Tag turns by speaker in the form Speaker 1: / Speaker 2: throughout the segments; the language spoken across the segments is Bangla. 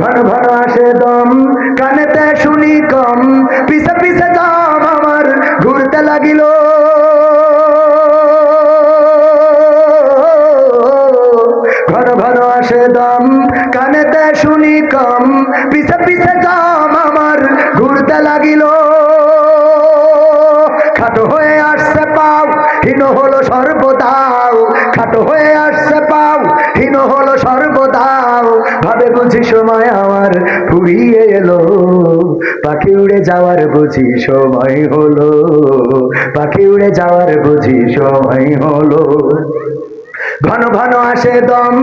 Speaker 1: ঘন ঘন আসে দম, কানেতে শুনি কম, পিছে পিছে দম আমার ঘুরতে লাগিল। ঘন ঘন আসে দম, কানেতে শুনি কম, পিছে পিছে দম আমার ঘুরতে লাগিল। খাটো হয়ে আসছে পাও, হীন হলো সর্বদাও। খাটো হয়ে আসছে পাও, হীন হলো ভাবে বুঝি সময় আমার ফুরিয়ে এলো। পাখি উড়ে যাওয়ার বুঝি সময় হলো। পাখি উড়ে যাওয়ার বুঝি সময় হলো। ঘন ঘন আসে দম,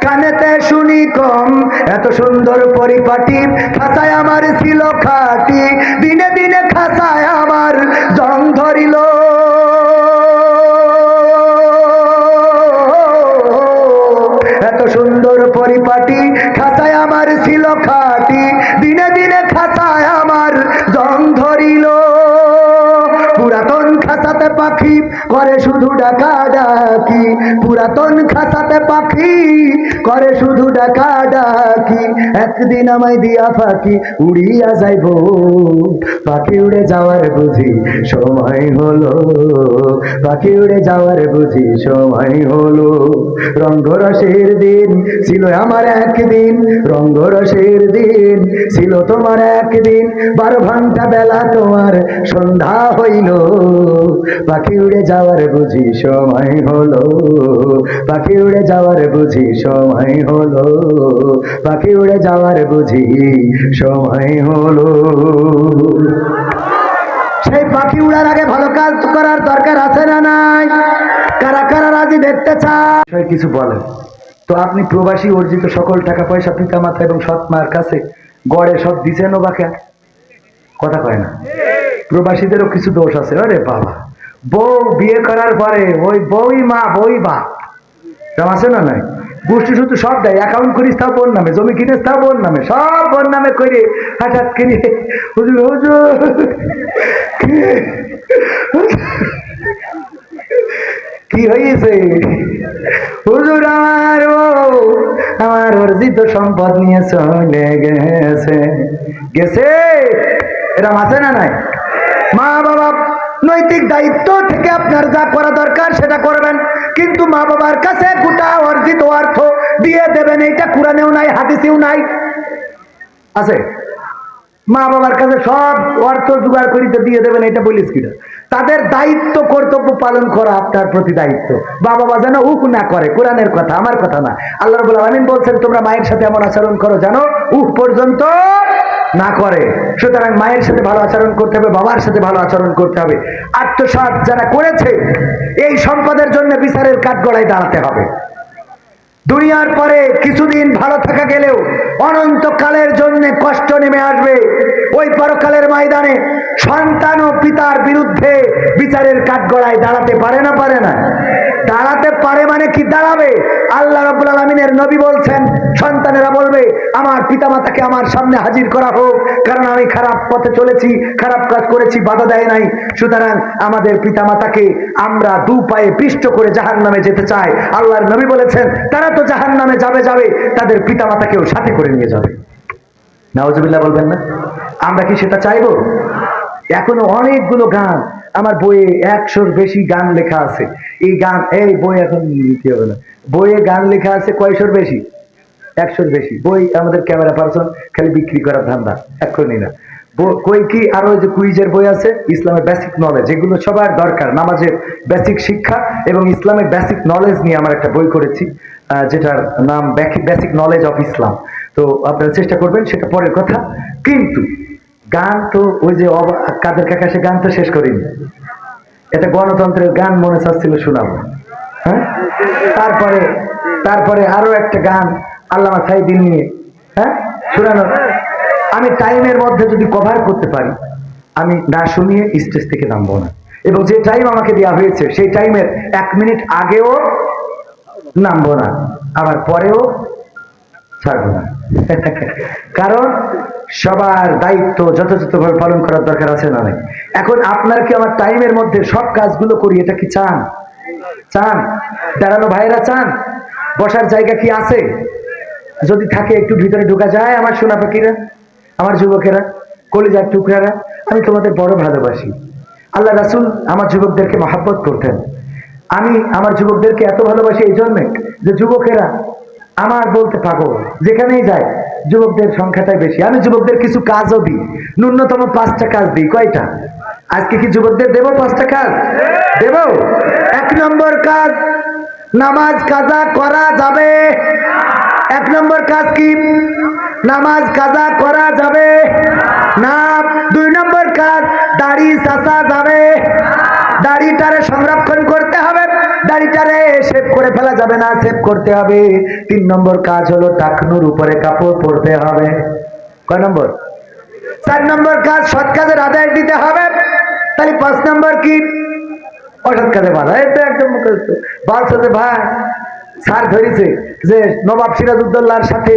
Speaker 1: কানেতে শুনি কম। এত সুন্দর পরিপাটি খাসায় আমার ছিল খাটি। দিনে দিনে খাসায় আমার পাখি, করে শুধু ডাকা ডাকি পুরাতন খাসাতে পাখি, করে শুধু ডাকা ডাকি একদিন আমায় দিয়া পাখি উড়িয়া যাইব। পাখি উড়ে যাওয়ার বুঝি সময় হলো। পাখি উড়ে যাওয়ার বুঝি সময় হলো। রঙ্গরসের দিন ছিল আমার একদিন। রঙ্গরসের দিন ছিল তোমার একদিন। বারো ঘণ্টা বেলা তোমার সন্ধ্যা হইল। পাখি উড়ে যাওয়ার বুঝি সময় হলো। পাখি উড়ে যাওয়ার বুঝি সময় হলো। পাখি উড়ে যাওয়ার বুঝি সময় হলো। সেই পাখি উড়ার আগে ভালো কাজ করার দরকার আছে না নাই? কারা কারা রাজি দেখতে চায়? কিছু বলে। তো আপনি প্রবাসী অর্জিত সকল টাকা পয়সা পিতা মাতা এবং সৎ মার কাছে গড়ে সব দিছেন বাকে? কথা কয় না। প্রবাসীদেরও কিছু দোষ আছে। আরে বাবা। বউ বিয়ে করার পরে ওই বউই মা বই বা এরকম আছে না নাই? গোষ্ঠী শুধু সব দেয়। অ্যাকাউন্ট করিস তাও বোন নামে, জমি কিনিস তাও বোন নামে, সব বোন নামে করে। হঠাৎ করে হুজুর হুজুর। কি? হয়েছে হুজুর, আমার আমার অর্জিত সম্পদ নিয়ে চলে গেছে। গেছে? এরম আছে না নাই? নৈতিক দায়িত্ব থেকে আপনার যা করা দরকার সেটা করবেন। কিন্তু মা বাবার কাছে গোটা অর্জিত অর্থ দিয়ে দেবেন, এইটা কোরআনেও নাই, হাদিসেও নাই। আছে? মা বাবার কাছে সব অর্থ জোগাড় করিতে দিয়ে দেবেন এটা বলিস কিনা? তাদের দায়িত্ব কর্তব্য পালন করা আপনার প্রতি দায়িত্ব। বাবা মা যেন উহ না করে, কোরআনের কথা, আমার কথা না। আল্লাহ রবুল আলমিন বলছেন, তোমরা মায়ের সাথে এমন আচরণ করো জানো উহ পর্যন্ত না করে। সুতরাং মায়ের সাথে ভালো আচরণ করতে হবে, বাবার সাথে ভালো আচরণ করতে হবে। আত্মসাত যারা করেছে, এই সম্পদের জন্য বিচারের কাঠগড়ায় দাঁড়াতে হবে। দুনিয়ার পরে কিছুদিন ভালো থাকা গেলেও অনন্তকালের জন্য কষ্ট নেমে আসবে। ওই পরকালের ময়দানে সন্তান ও পিতার বিরুদ্ধে বিচারের কাঠগড়ায় দাঁড়াতে পারে না পারে না। দাঁড়াতে পারে মানে কি দাঁড়াবে? আল্লাহ রবুল আলমিনের নবী বলছেন, সন্তানেরা বলবে আমার পিতামাতাকে আমার সামনে হাজির করা হোক। কারণ আমি খারাপ পথে চলেছি, খারাপ কাজ করেছি, বাধা দেয় নাই। সুতরাং আমাদের পিতামাতাকে আমরা দু পায়ে পিষ্ট করে জাহান নামে যেতে চাই। আল্লাহর নবী বলেছেন, তারা তো জাহান নামে যাবে যাবে, তাদের পিতামাতাকেও সাথে করে নিয়ে যাবে। নাওজবিল্লাহ বলবেন না? আমরা কি সেটা চাইব? এখনও অনেকগুলো গান, আমার বইয়ে একশোর বেশি গান লেখা আছে। এই গান, এই বই এখন কি হবে না। বইয়ে গান লেখা আছে কয়শোর বেশি? একশোর বেশি। বই আমাদের ক্যামেরা পার্সন খালি বিক্রি করার ধান্দা এখনই না। কই কি আরও যে কুইজের বই আছে? ইসলামের বেসিক নলেজ এগুলো সবার দরকার, নামাজের বেসিক শিক্ষা এবং ইসলামের বেসিক নলেজ নিয়ে আমার একটা বই করেছি যেটার নাম বেসিক নলেজ অফ ইসলাম তো আপনারা চেষ্টা করবেন, সেটা পরের কথা। কিন্তু গান তো ওই যে কাদের কাকা সে গান তো শেষ করিনি। এটা গণতন্ত্রের গান মনে চাচ্ছিল শোনাবো। হ্যাঁ? তারপরে তারপরে আরও একটা গান আল্লামা সাইদিন নিয়ে হ্যাঁ? শোনানো আমি টাইমের মধ্যে যদি কভার করতে পারি, আমি না শুনিয়ে স্টেজ থেকে নামবো না। এবং যে টাইম আমাকে দেওয়া হয়েছে, সেই টাইমের এক মিনিট আগেও নামবো না। আবার পরেও ছাড়বো না। কারণ সবার দায়িত্ব যথাযথভাবে পালন করার দরকার আছে না এখন আপনার কি আমার টাইমের মধ্যে সব কাজগুলো করি, এটা কি চান? চান? দাঁড়ানো ভাইরা চান? বসার জায়গা কি আছে? যদি থাকে, একটু ভিতরে ঢোকা যায় আমার সোনা পাখিরা, আমার যুবকেরা, কলিজার টুকরারা। আমি তোমাদের বড় ভালোবাসি। আল্লাহ রাসুল আমার যুবকদেরকে মহাব্বত করতেন। আমি আমার যুবকদেরকে এত ভালোবাসি এই জন্যে যে যুবকেরা আমার বলতে পাগল। যেখানেই যায়, যুবকদের সংখ্যাটাই বেশি। আমি যুবকদের কিছু কাজও দিই। ন্যূনতম পাঁচটা কাজ দিই। কয়টা? আজকে কি যুবকদের দেবো পাঁচটা কাজ? দেব? এক নম্বর কাজ, নামাজ, কাজা করা যাবে। এক নম্বর কাজ কি? নামাজ কাজা করা যাবে? না। দুই নম্বর কাজ, দাড়ি চাচা যাবে। দাড়িটারে সংরক্ষণ করতে হবে। দাড়িটারে সেভ করে ফেলা যাবে না সেভ করতে হবে। তিন নম্বর কাজ হলো টাকনুর উপরে কাপড় পরতে হবে। কয় নম্বর? চার নম্বর কাজ, সৎ কাজের আদায় দিতে হবে। তাহলে পাঁচ নম্বর কি? অসৎ কাজে বাধা। তো একদম মুখস্থ। ভাই। স্যার ধরেছে যে নবাব সিরাজউদ্দৌলার সাথে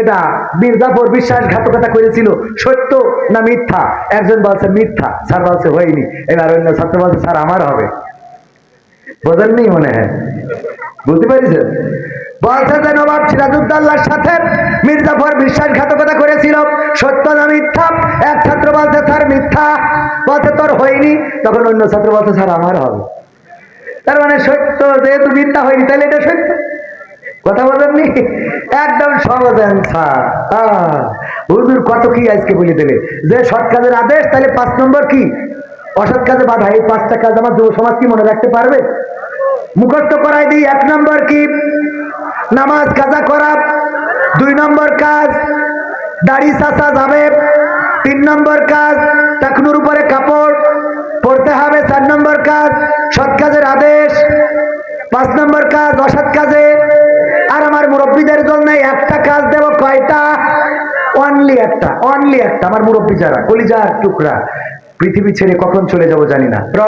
Speaker 1: এটা মির্জাফর বিশ্বাসঘাতকতা করেছিল। সত্য না মিথ্যা? একজন বলছে মিথ্যা। স্যার বলছে হয়নি। এবার অন্য ছাত্র বলছে, স্যার, আমার হবে। বোঝেননি মনে হয়? বুঝতে পেরেছেন? বলছে যে নবাব সিরাজউদ্দৌলার সাথে মির্জাফর বিশ্বাসঘাতকতা করেছিল। সত্য না মিথ্যা? এক ছাত্র বলছে, স্যার, মিথ্যা। বলছে, তোর হয়নি। তখন অন্য ছাত্র বলছে, স্যার, আমার হবে। তার মানে সত্য, যেহেতু মিথ্যা হয়নি, তাহলে এটা সত্য? কথা বলেননি? একদম সহজ অ্যান্সার হুজুর কত কি আজকে বলে দেবে যে সৎ কাজের আদেশ, তাহলে পাঁচ নম্বর কি? অসৎ কাজে বাধা, এই পাঁচটা কাজ আমার যুব সমাজ কি মনে রাখতে পারবে? মুখস্থ করাই দিই, এক নম্বর কি? নামাজ কাজা করা, দুই নম্বর কাজ, দাড়ি চাচা যাবে, তিন নম্বর কাজ, টাকনুর উপরে কাপড় পড়তে হবে, চার নম্বর কাজ কাজের আদেশ, পাঁচ নম্বর কাজ অসৎ কাজে। আর আমার মুরব্বীদের জন্য একটা কাজ দেব কয়টা? অনলি একটা অনলি একটা, আমার মুরব্বী যারা, কলিজার টুকরা। পৃথিবী ছেড়ে কখন চলে যাব জানি না।